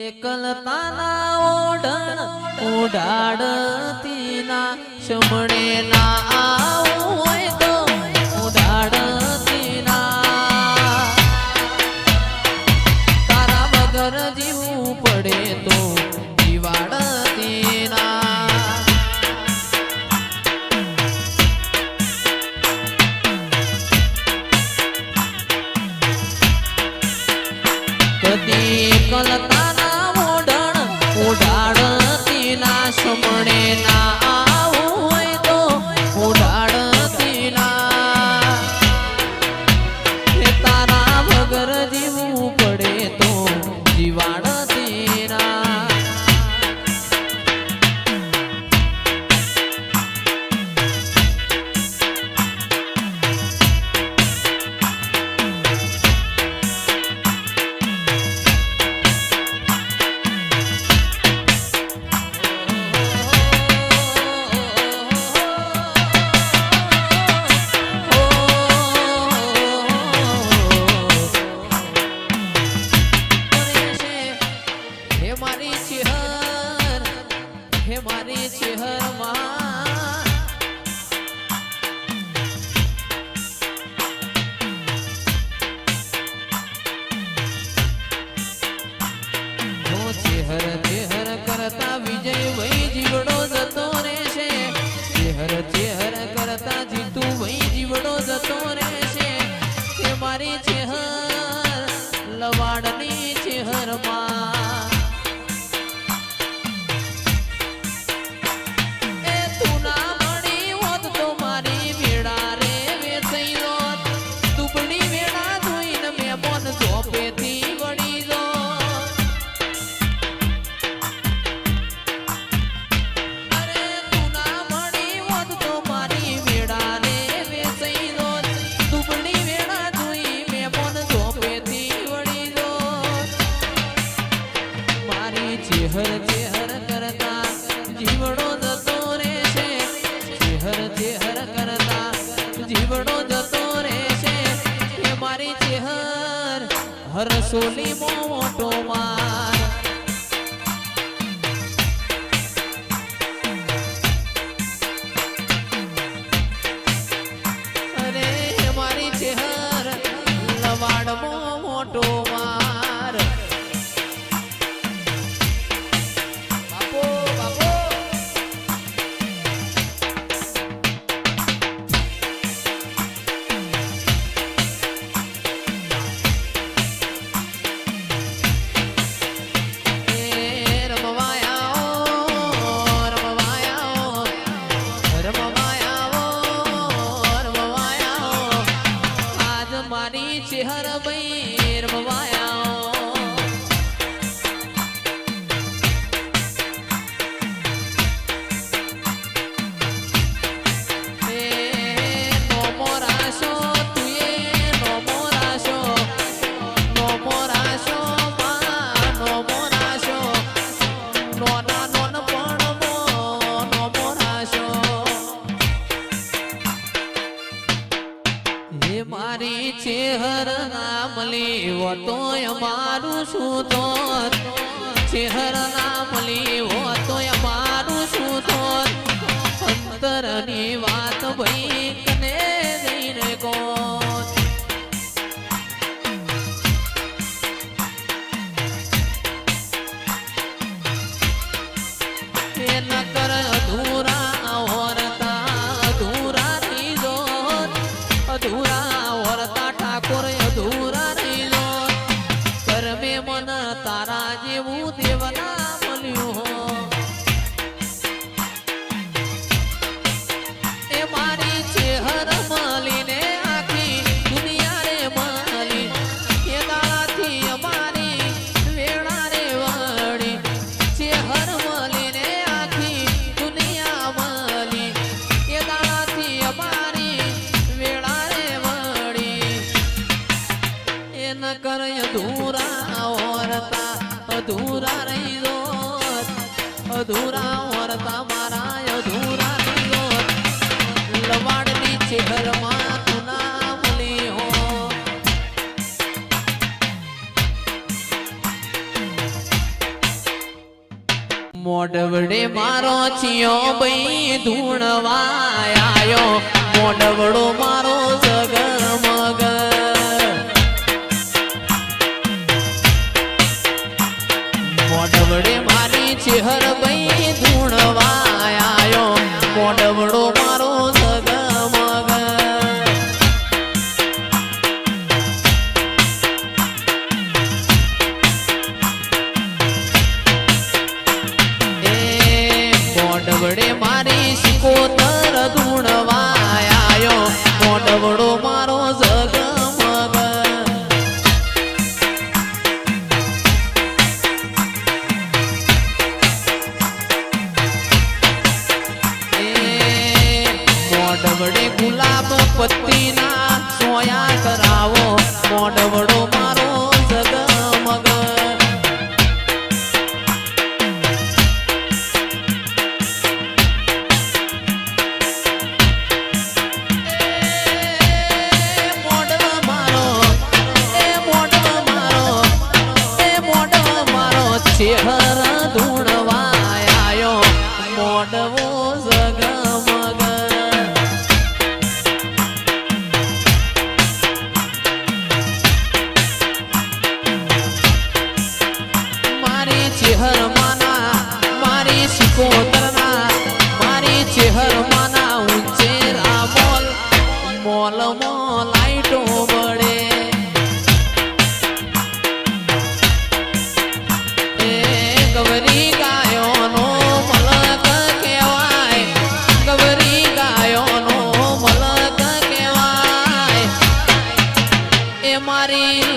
એકલતાના ઓઢણ ઉડાડતી ના શમણે ના gasolina. મારી મોઢવડે મારો છિયો ભાઈ ધૂણવાયો મોઢવડો મારો જગમગ મોઢવડે મારી ચહેર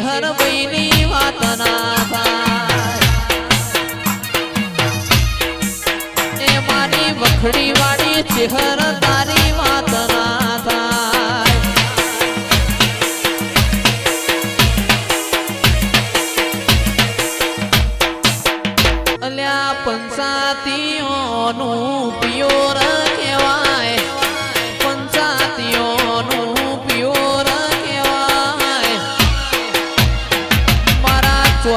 વિહર ભાઈની વાત ના થાય. એ મારી વખડી વાળી ચેહર તારી વાત ના થાય. અલ્યા પંચાતીઓનું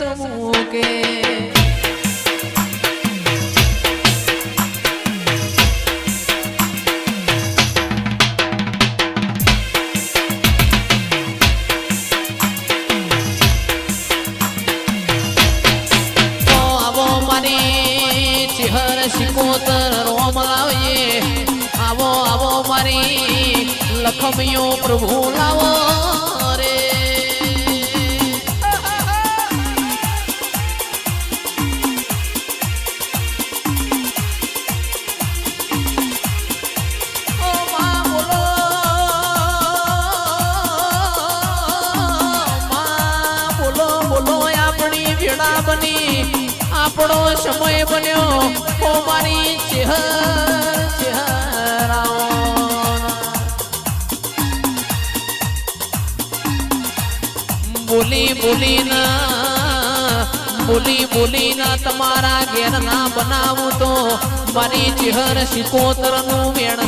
સ્ટેટસ મૂકે તો આવો મારી ચિહર શિકોતર રોમ લાવીએ. આવો આવો મારી લખમીઓ પ્રભુ લાવો. આપણી બની આપણો સમય બન્યો. ઓ મારી ચેહર ચેહરાઓ બોલી બોલી ના, બોલી બોલી ના તમારા ઘેર ના બનાવું તો મારી ચેહર શિકોતરનું વેણ